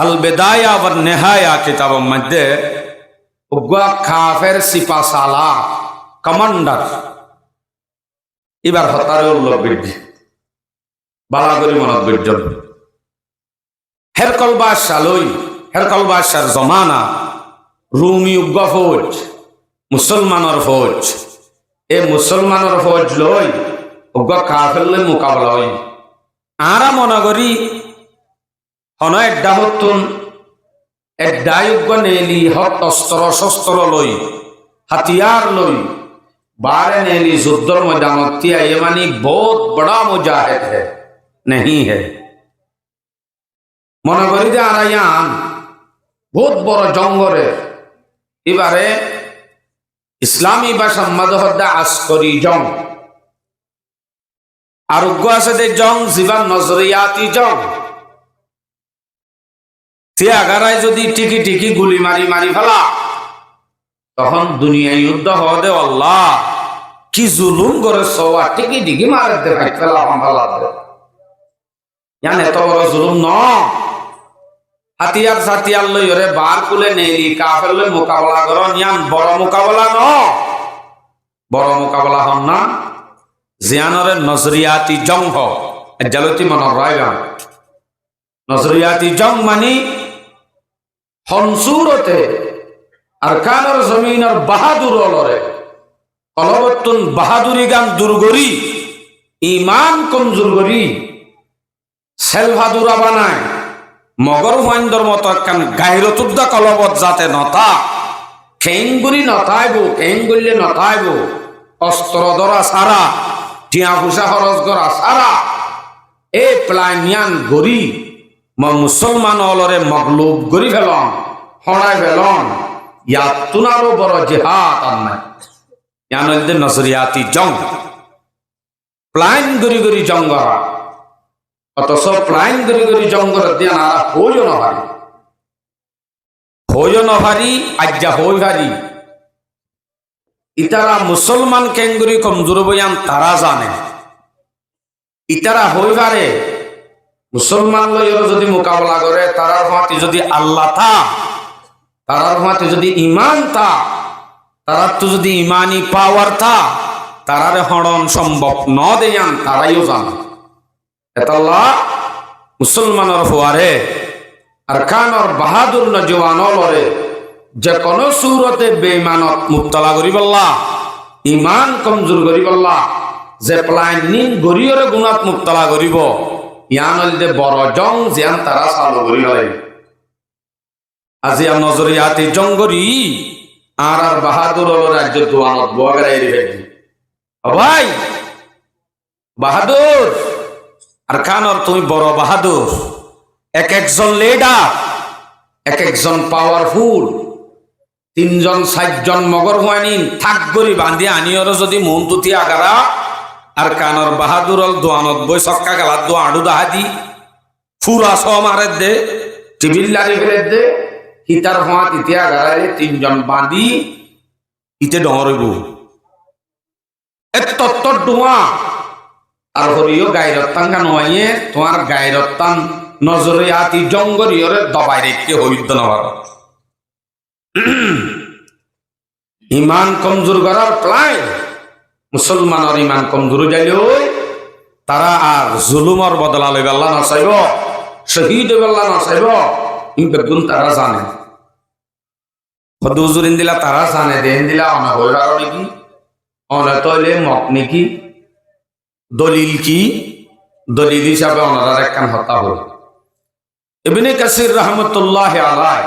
আল বা নেহায়া কিতাবের মধ্যে উগ্রা খাফের সিপা সালা কমান্ডার। এবার হতারে উল্লেখ বৃদ্ধি। বালাগরি মনত বীর্য হেরকল বাদশাহ লই, হেরকল বাদশার জমানা, রুমি উগ্র ফৌজ, মুসলমানের ফৌজ। এ মুসলমানের ফৌজ লই উগ্র কাফের মোকাবলা হই। আরা মনে করি হন এড্ডা হতুন এড্ডায়ুগণ এলি হত অস্ত্র শস্ত্র লই নেলি হে মনে করি যে আরাইয়ান বহুত বড় জঙ্গলে এবারে ইসলামী বা সম্মাদহদ্দা আসকরি জং। আরোগ্য আছে যে জং জীবান নজরিয়াতি জং। তে আগারায় যদি টিকি টিকি গুলি মারি মারি ফেলা, তখন দুনিয়ায় যুদ্ধ হওয়া দে আল্লাহ। কি জুলুম করে সবা টিকি টিকি মারে দে ফেলা দে। জানে এত বড় জুলুম ন। হাতিয়ার সাতিয়ার লই ওরে বার কুলে নেলি, কাফের লই মোকাবেলা করো ইয়ান বড় মোকাবেলা ন। বড় মোকাবেলা হন না? জিয়ানরে নজরিয়াতি জং হ। জালতি মন রায়গান নজরিয়াতি জং মানি হনসুরতে আর কানর জমিনের বাহাদুর অলরে। অলবত্তন বাহাদুরি গান দুর্গরি, ইমান কমজোর করি। সেলভাদুরা বানায়, মগর হুয়াইন্দর মতো একখান গাহিরতুদ্দা কলবত যাতে নতা। খেংগুরি নতাইব খেংগুলিলে নতাইব অস্ত্র ধরা সারা টিয়া ফুসা খরচ করা সারা। এ প্লাইনিয়ান গরি। ম মুসলমান অলরে মগলুব গরি ফেলন হড়াই ফেলন ইয়াত তুনারও বড় জেহাদ আর নাই নজরিয়াতি জং প্লাইন গরি গরি জঙ্গরা অথচ প্লাইন গরি গরি জঙ্গল দিয়া না হইও নভারি হইও নভারি আজ্ঞা হই ভারি ইতারা মুসলমান কেঙ্গুরি কমজোর বয়ান তারা জানে। ইতারা হই পারে মুসলমান লইয়ের যদি মোকাবেলা করে তারার হাতে যদি আল্লাহ থা তারার হাতে যদি ইমান থা তারার তো যদি ইমানি পাওয়ার তা, তারার হরণ সম্ভব ন দেয়ান তারাইও জান। এতাল্লাহ মুসলমানের হওয়ারে আর কানর বাহাদুর নজওয়ান লরে, যে কোন সুরতে বেইমানত মুক্তলা করি বললা ইমান কমজোর করি বললা যে প্লাইনিং গরিয়রে গুণাত মুক্তলা করিব। ইয়ান হইলে বড় জং জিয়ান তারা চালু হয় আজি আর নজরিয়াতি জঙ্গরি, আর আর বাহাদুর রাজ্য দোয়ানত ভাই, বাহাদুর, আর তুমি বড় বাহাদুর। এক একজন লিডার এক একজন পাওয়ারফুল তিনজন, চারজন মগর হুয়ানি থাক গরি বান্ধি আনিয়র যদি মন তুতি আগারা। আর কানর বাহাদুর দোয়ানত সক্কা গালার দো। আড়ু দাহাদি ফুরা স মারে দে দে, হিতার হুয়া তিতি আগারে তিনজন বাঁধি, ইতে ডরইব এ ডুয়া আর হরিও গাইরত্তান গান হইয়ে তোমার গাইরত্তান নজরে আতি জঙ্গরিয়রে দবাই রেখে হইদ নবার ইমান কমজোর করার প্লাই। মুসলমানের ইমান কমজোর যাইলে তারা আর জুলুমর বদলা লই বেল্লা নাচাইব। শহীদ বেল্লা নাচাইব। ই বেগুন তারা জানে। হদুজুরিন দিলা তারা জানে দেন দিলা অনা হইবার নাকি? অনা তৈলে মত নাকি? দলিল কি? দলিল হিসাবে ওনারা একখান হত্যা হল। ইবনে কাসির রহমতুল্লাহ আলাই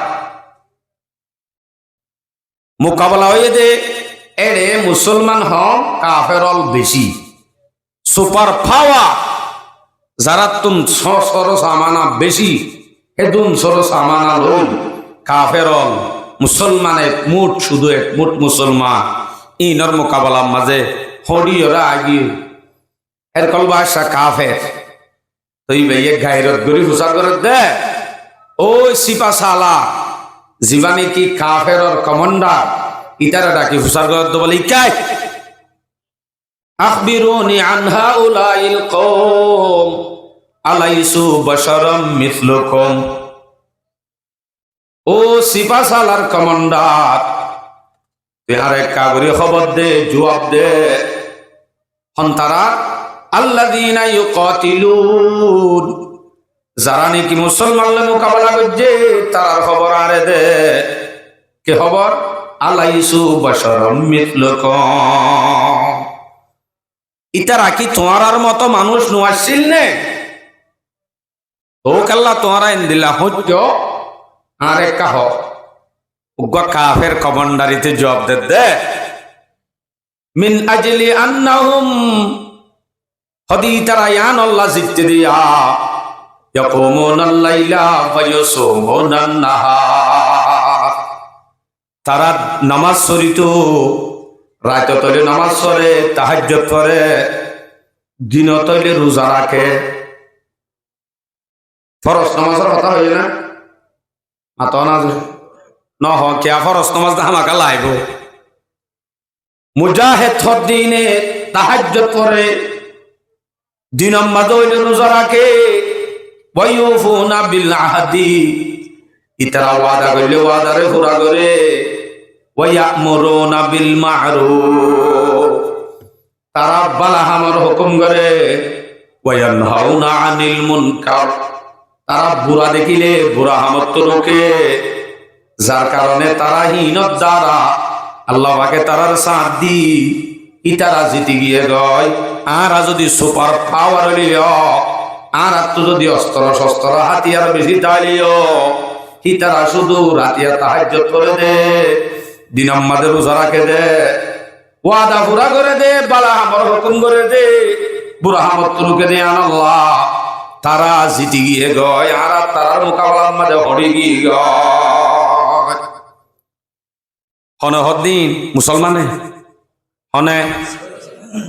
মোকাবেলা হয়ে দে এড়ে মুসলমান হন কাফেরল বেশি। সুপার পাওয়া যারা তুম সর সামানা বেশি হেদুন সর সামানা লই কাফেরল মুসলমানে মুঠ, শুধু এক মুঠ মুসলমান। ইনর মোকাবেলার মাঝে হরিয়রা আগিয়ে এর কল বাসা কাফের। তুই ভাইয়ে গাইরত গরি হুসার করে দে। ওই সিপা সালা জীবানী কি কাফের কমান্ডার? ইতারা ডাকি, হুসার করে দে বলে, ইকাই। আখবিরুনি আনহা উলাইল কওম, আলাইসু বাশারাম মিসলুকুম। ও সিপা সালার কমান্ডার এক কাগরি খবর দে, জবাব দে। হন্তারা, আল্লাযীনা ইউকাতিলুন, যারা নাকি মুসলমানদের মোকাবেলা করছে তার খবর আরে দে। কে খবর? আলাইসু বসরম মিথলক ইতারা কি তোমার মতো মানুষ নোয়াছিল নে? ও কাল্লা তোমারা ইন্দিলা হচ্ছ আর কাহ কাফের কমান্ডারিতে জব দে দে। মিন আজলি আন্নাহুম, হদি তারা ইয়ান আল্লাহ জিতে দিয়া ইয়াকুমুনাল লাইলা ওয়া ইয়াসুমুনান নাহার। তারা নামাজ সরিত রাত তলে নামাজ সরে তাহাজ্য করে, দিন তলে রোজা রাখে। ফরস নামাজের কথা হই না? মাত না ন হ, কিয়া ফরস নামাজ হামাকা লাইব মুজাহেদ থর দিনে তাহাজ্য করে, দিন মাদলে রোজা রাখে। ওয়াইউফুনা বিল আহাদি, ইতারা ওয়াদা করলে ওয়াদারে পুরা করে। ওয়ায়ামুরুনা বিল মা'রুফ। হুকুম করে তারা বুড়া দেখিলে বুড়া হামত তো রোকে যার কারণে তারা হীনত দ্বারা আল্লাহ পাকে তারার সাথ দি ইতারা জিতে গিয়ে গয়। আর যদি সুপার পাওয়ার লিও আর তো যদি অস্ত্র শস্ত্র হাতিয়ার বেশি তাইলিও হিতারা শুধু রাতিয়া তাহাজ্য করে দে দিন আমাদের রোজা রাখে দে। ওয়াদা পুরা করে দে, বালা আমার হুকুম করে দে। বুড়া হামত তুলুকে দে আনাল্লাহ তারা জিতি গিয়ে গয়, আর তারার মোকাবেলার মাঝে হরে গিয়ে গয়। হনে হদ্দিন, মুসলমানে? হনে?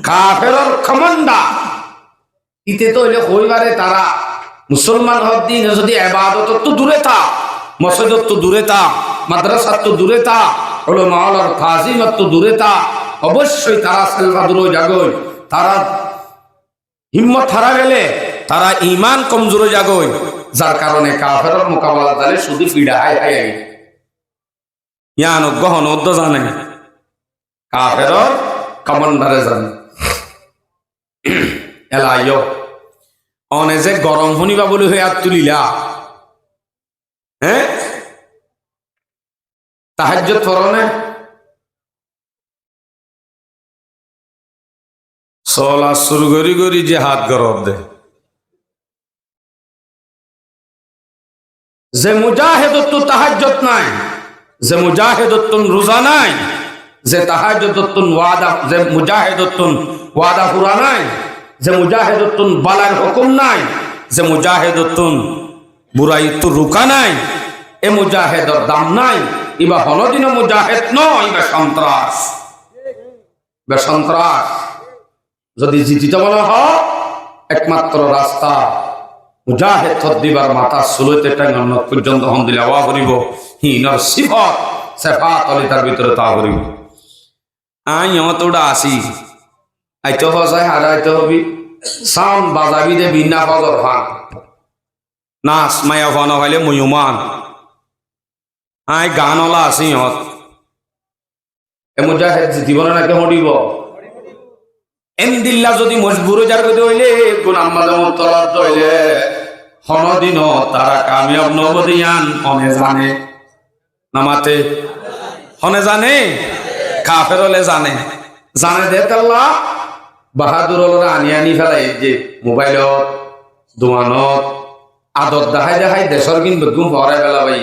কাফের ক্ষমন্দা ইতে তো হইলে হইবারে তারা। মুসলমান হক দিন যদি এবাদত তো দূরে তা মসজিদত তো দূরে তা মাদ্রাসার তো দূরে তা হলো মাওলার ফাজিমত তো দূরে তা, অবশ্যই তারা সেলফা দূরে জাগই। তারা হিম্মত হারা গেলে তারা ইমান কমজোরে জাগই। যার কারণে কাফের মোকাবেলা তাহলে শুধু হাই হাই ইয়ান গহন জানে কাফের কমান্ডারে জানে এলাইয় অনে যে গরম শুনিবা বুলি হৈ হাত তুলিলা। হে তাহাজ্জত পরনে চলা চুর গরি গরি যে হাত গরব দে। যে মুজাহেদত তাহাজ্জত নাই যে মুজাহেদতুন রোজা নাই যে তাহাজ্জুদতুন ওয়াদা যে মুজাহিদতুন ওয়াদা পুরা নাই যে মুজাহিদতুন বালার হুকুম নাই যে মুজাহিদতুন বুরাই তো রুকা নাই এ মুজাহিদর দাম নাই ইবা হলদিন মুজাহিদ নয় ইবা সন্ত্রাস। বে সন্ত্রাস। যদি জিতিতে বলা হয়, একমাত্র রাস্তা মুজাহিদ দিবার মাথা সুলতে টাঙ্গন পর্যন্ত হন দিলে আওয়া করিব, হিনর সিফত, সেফাত অলি তার ভিতরে তা করিব। আই অতটা আসি। আইতে হসাই হারা আইতে হবি। সাউন্ড বাজাবি দে বিনা ফজর ফান নাচ মায়া ফান হইলে মুয়ুমান আই গানলা আছি ইহঁত এ মুজাহিদ জীবনে নাকে এমদিল্লা যদি মজবুর যার কইতে হইলে গুনাম মাঝে তলার হইলে হন দিন তারা কামিয়াব নবদিয়ান অনে জানে। নামাতে, হনে জানে কাফের হলে জানে। জানে দে তাল্লা বাহাদুর হলরা আনি আনি ফেলাই যে মোবাইলত, দোকানত, আদত দেখাই দেখাই দেশর কিন বেগুম ভরাই ফেলা ভাই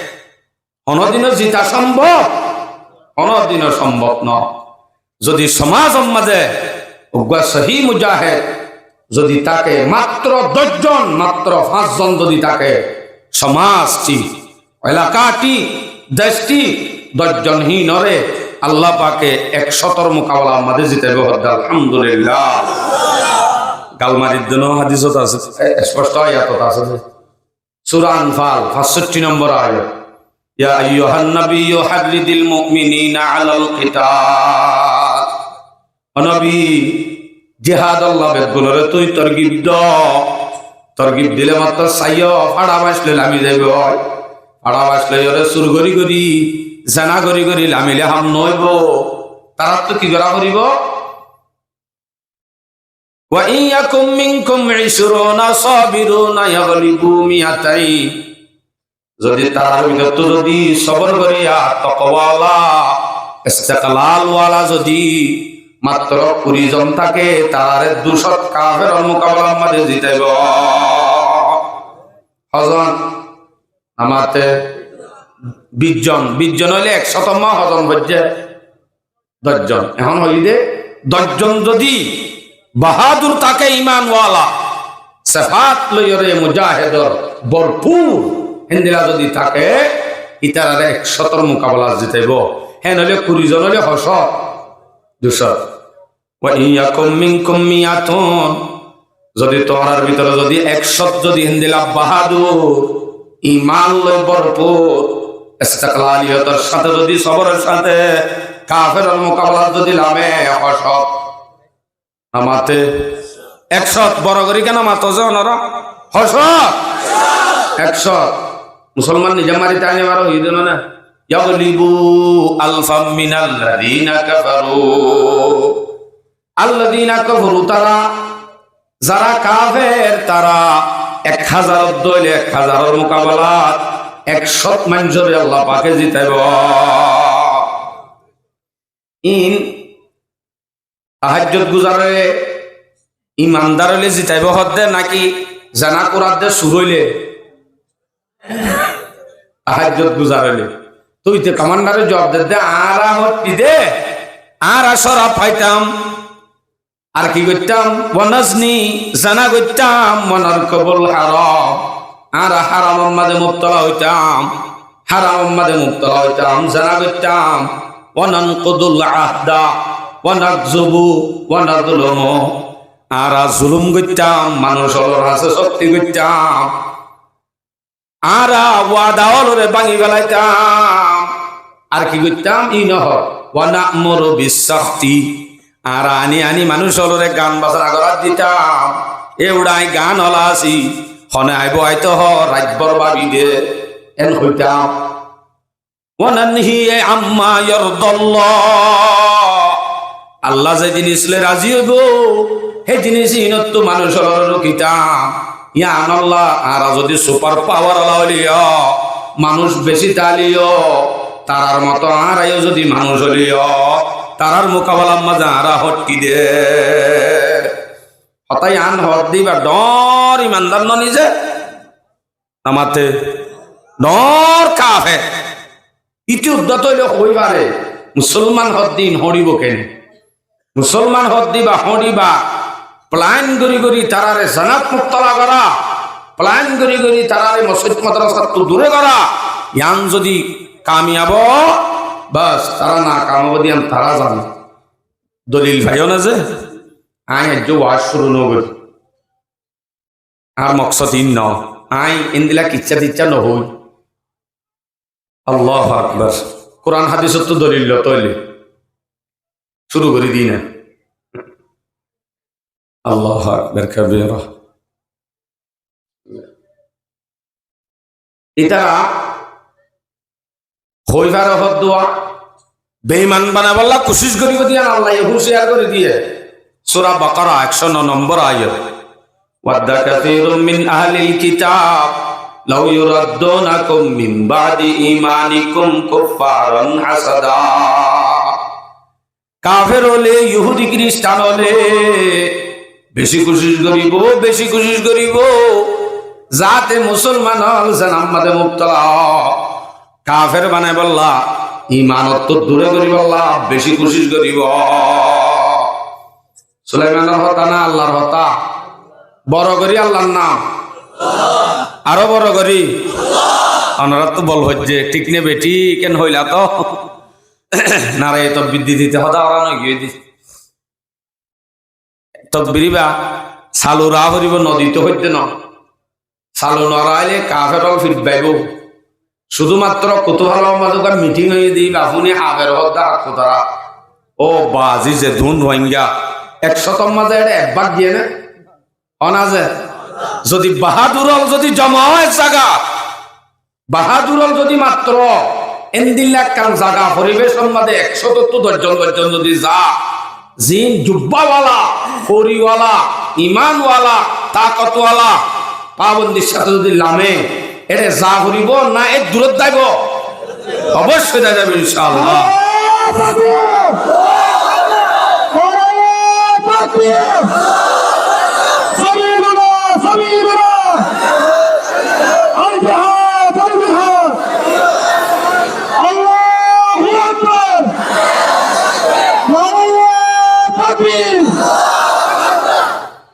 অনদিনও জিতা সম্ভব, অনদিনও সম্ভব ন যদি সমাজ মাঝে সহি মুজাহেদ, যদি তাকে মাত্র দশজন, মাত্র পাঁচজন যদি তাকে সমাজটি এলাকাটি দেশটি দশজনহীনরে আল্লাহ পাকে এক শতর মোকাবলা আমাদের জিতে আলহামদুলিল্লাহ গালমারির জন্য হাদিসত আছে স্পষ্ট আয়াতত আছে যে। সূরা আনফাল 65 নম্বর আয়াত ইয়া আইয়ুহান নাবিয়্যু হারিদিল মুমিনিনা আলাল কিতাল ও নবী জিহাদ আল্লাহ বেগুনরে তুই তরগিব দ তরগিব দিলে মাত্র সাইয় ফাড়া বাসলে লামি যাইব ফাড়া বাসলে ওরে সুর গরি গরি জানা গরি গরি লামিলে হাম নইব তারা তো কি করা করিব وإن يكن منكم عشرون صابرون يغلبوا مئتين যদি তার ভিতর যদি সবর করিয়া তকওয়ালা ইস্তেকলাল ওয়ালা যদি মাত্র কুড়ি জন থাকে তার দুশত কাফের মোকাবেলা মাঝে জিতাইব হজন আমাতে বিশ জন বিশ জন হইলে একশতম হজন বলছে দশজন এখন হইলে দশজন যদি বাহাদুর থাকে ইমানওয়ালা, সেফাত লইরে মুজাহেদর, ভরপুর হিন্দিলা যদি থাকে, ইতারারে একশতর মোকাবেলা জিতাইব। হেন হলে কুড়ি জন হলে হস মিয়াতুন। যদি তোমার ভিতরে যদি একশত যদি হিন্দিলা বাহাদুর ইমান লই ভরপুর, ইস্তেকলালিয়তের সাথে যদি সবরের সাথে কাফের মোকাবেলা যদি লামে হসত আমাতে একশত, বড় করি কেন মাতো হসত একশত। মুসলমান নিজে মারিতে আনি মারো হইদ না। ইয়াগলিবু আলফাম মিনাল্লাযীনা কাফারু। আল্লাযীনা কাফারু, তারা, যারা কাফের, তারা এক হাজার দইলে এক হাজারের মোকাবেলাত একশত মানুষের আল্লাহ পাকে জিতাইব। ইন আহাজ্জত গুজারে ইমানদার হলে জিতাইব হদ্দে, নাকি জানা কোরআন দে সুর হইলে? আহাজ্জত গুজার হইলে। তুই তো কমান্ডারে জব দে আর হত্তি দে, আর আসরা পাইতাম। আর কি করতাম? বনাসনি জানা করতাম, মনার কবল হারাম। আর হারামের মাঝে মুক্তলা হইতাম হারামের মাঝে মুক্তলা হইতাম, জানা করতাম। ওয়ানান কদুল আহদা, ওয়ানাকজুবু ওয়ানাদুলমু আর জুলুম করতাম মানুষের হাসে শক্তি করতাম। আর অলরে কি করতাম ই নহ ওয়ানা আর আনি আনি মানুষ অলরে গান বাজনা করার দিতাম। এউড়াই গান হলা আছি হনে আইব আইতো হ বাবি দে। এন হইতাম। আম্মা আল্লাহ যে জিনিস রাজি হইব, সেই জিনিস ইনত মানুষের রকিতাম ইয়া আনাল্লাহ আর যদি সুপার পাওয়ার হলিও, মানুষ বেশি তালিও, তারার মতো আর আইও যদি মানুষ হলিও, তারার মোকাবেলা মাঝে আরা হটকি দে। হতাই আন হট দিবা ডর ইমানদার ন নিজে নামাতে। ডর কাফে ইতি উদ্যত হইলে হইবারে। মুসলমান হদ্দিন হরিব কেন? মুসলমান হদ দিবা, হরিবা। প্লান করি করি তারারে জানাত মুক্তলা করা প্লান করি করি তারারে মসজিদ, মাদ্রাসা তো দূরে করা। ইয়ান যদি কামিয়াব, বাস তারা না কামাব দিয়ান তারা জানে। দলিল ভাইও না যে? আই আজ ওয়াজ শুরু নগর আর মকসদ ইন ন আই ইন্দিলা কিচ্ছা দিচ্ছা নহই আল্লাহ আকবার। কোরআন হাদিসত তো দলিল তৈলে শুরু করে দিই না। আল্লাহ আকবর, কবিরা। এটা হইবার হদ দোয়া, বেঈমান বানা বললা, কোশিশ করিব দিয়া আল্লাহ হুশিয়ার করে দিয়ে। সূরা বাকারা 109 নম্বর আয়াত। ওয়াদ কাসীরুম মিন আহলিল কিতাব, লাউ ইউরাদ্দুনাকুম মিন বাদি ঈমানিকুম কুফারান হাসাদা। কাফের হলে, ইহুদি খ্রিস্টান হলে বেশি কোশিশ করিব, বেশি কোশিশ করিব। যাতে মুসলমান হল যেন আমাদের মুক্তলা কাফের বানাই বললা ইমানত তো দূরে করি বললা, বেশি কোশিশ করিব। সুলাইমানের হতা না আল্লাহর হতা? বড় করি আল্লাহর নাম? আরও বড় করি? অনারা তো বল হচ্ছে, ঠিক নে বেটি, কেন হইলা তো? না রে তব্বির দিতে হতা, ওরা নয় দিস তব্বিরিবা সালু রা হরিব নদীতে হইতে ন। সালু নরাইলে কাফের ফিরবাইব। শুধুমাত্র কুতুহাল মাজুকা মিটিং হয়ে দিই বাপুনি হাবের হদ্দা কুতারা। ও বাজি যে ধুন রোহিঙ্গা, একশতম মাঝে এটা একবার দিয়ে না। অনাজে যদি বাহাদুরল যদি জমা হয় জাগা বাহাদুরল যদি মাত্র এন্দিল্লা কান জাগা পরিবেশন মাঝে একশত তো দর্জন দর্জন যদি যা জিন জুব্বাওয়ালা হরিওয়ালা ইমানওয়ালা তাকতওয়ালা, পাবন্দির সাথে যদি লামে, এটা যা হরিব না এর দূরত যাইব অবশ্যই দেখা যাবে ইনশাআল্লাহ Yeah.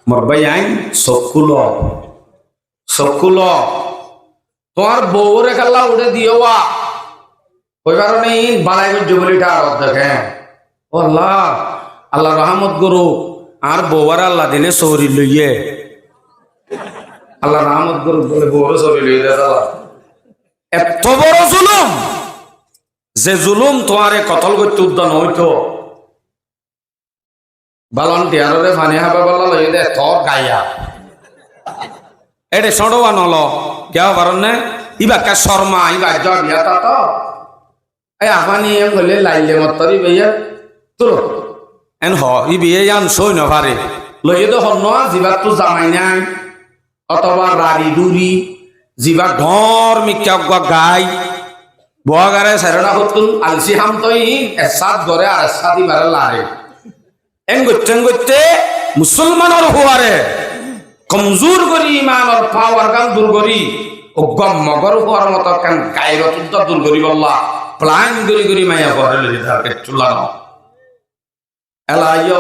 মরবাই আইন চকুল চকুল তোমার বউরে কাল্লা উঠে দিওয়া কইবার নেই বালাই গজ্জ বলিটা আর দেখে আল্লাহ আল্লাহ রহমত গুরু আর বউয়ার আল্লাহ দিলে সৌরি লইয়ে আল্লাহ রহমত গুরু বলে বউরে সৌরি লইয়ে আল্লাহ এত বড় জুলুম যে জুলুম তোমারে কতল করতে উদ্যান হইতো বালন্টিয়ারে পানি হাবা বলা লই দে গাইয়া সড়োয়া নল কেউ পারন নে? ইবা কা শর্মা ইবা জড়িয়া তা এই আপানি এম গলে লাইলে মতরি বেয়া। তোর এন হ ই বিয়ে ইয়ান সই পারে লই দে হন জিবা তো জামাই নাই। অথবা রাড়ি দুরি জিবা ঘর মিক্কা গাই। বগারে সেরনা হতুন আলসি হাম তই এসাত গরে আর এসাত ইবারে লারে এঙ্গতে এঙ্গতে মুসলমানের হওয়ারে কমজোর করি ইমানের পাওয়ার গান দূর করি। অজ্ঞম মগর হওয়ার মতো কান গায়ের তুদ্দ দূর করি বললা। প্লান করি করি মাইয়া ঘরে থাকে চুলানো। এলাইয়,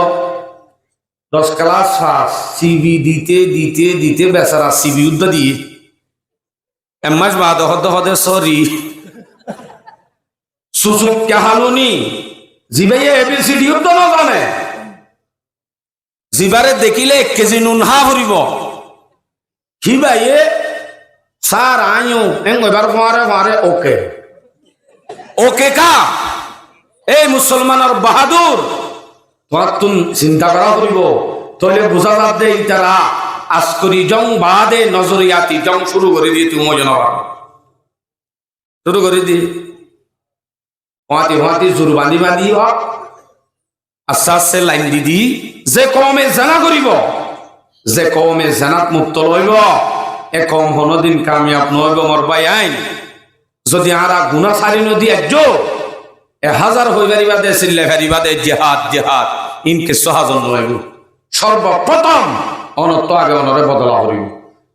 দশ ক্লাস ফাস সিবি দিতে দিতে দিতে বেচারা সিবি উদ্দ দিয়ে। এমাস বাদ হদে হদে সরি। সুযোগ কাহালুনি জিবাইয়ে এবিসিডি উদ্দ জানে? জিবারে দেখিলে এক কেজি নুন হা ভরিব। কি বাইয়ে সার আইও এং এবার ফারে ফারে ওকে ওকে কা? এই মুসলমানের বাহাদুর তোমার তুম চিন্তা করা করিব বুঝা যাত দে ইতারা আসকরি জং বাদে নজরিয়াতি জং শুরু করে দিয়ে তুমি জনবার শুরু করে দি। হাতি হাতি জোর বান্ধি বান্ধি হক। আস্তে আস্তে লাইন দি দি। যে কমে জানা করিব, যে কমে জানাত মুক্ত লইব, এ কম হনদিন কামিয়াব নহইব, মোর বাই আইন। যদি আরা গুণা সারি নদী একজ এ হাজার হই পারিবা দে চিল্লে পারিবা দে জেহাদ জেহাদ, ইনকে সহাজন লইব। সর্বপ্রথম অনত্ব আগে অনরে বদলা করিব।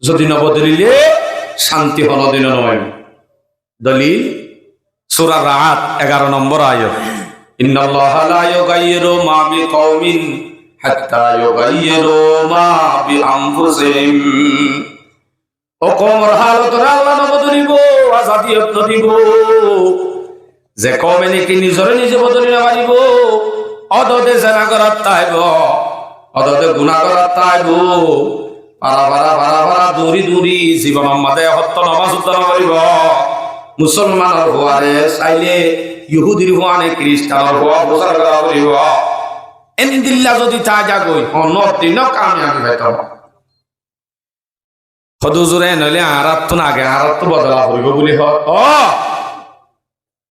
যদি নবদলিলে শান্তি হনদিন নয় দলিল সুরা রাত এগারো নম্বর আয়ত। إن الله لا يغير ما بقوم حتى يغيروا ما بأنفسهم ও কমর হালত আল্লাহ নবদলিব আজাদিয়ত নদিব যে কমে নাকি নিজরে নিজে বদলি নামারিব অদদে জেনা করার তাইব অদদে গুণা করার তাইব পারা পারা পারা পারা দৌড়ি দৌড়ি জীবন মাদে হত্য নমাজ উত্তর করিব মুসলমানৰ হোৱাৰে চাইলে ইহুদির হোৱা নে খ্রিস্টানের হোৱা। বজাৰ কৰা কৰিব এনদিল্লা যদি তা যাগৈ অনৰ দিনক কামিয়াবি বেতন তো নহলে আগে আরাত তো বদলা হইব বুলি অ।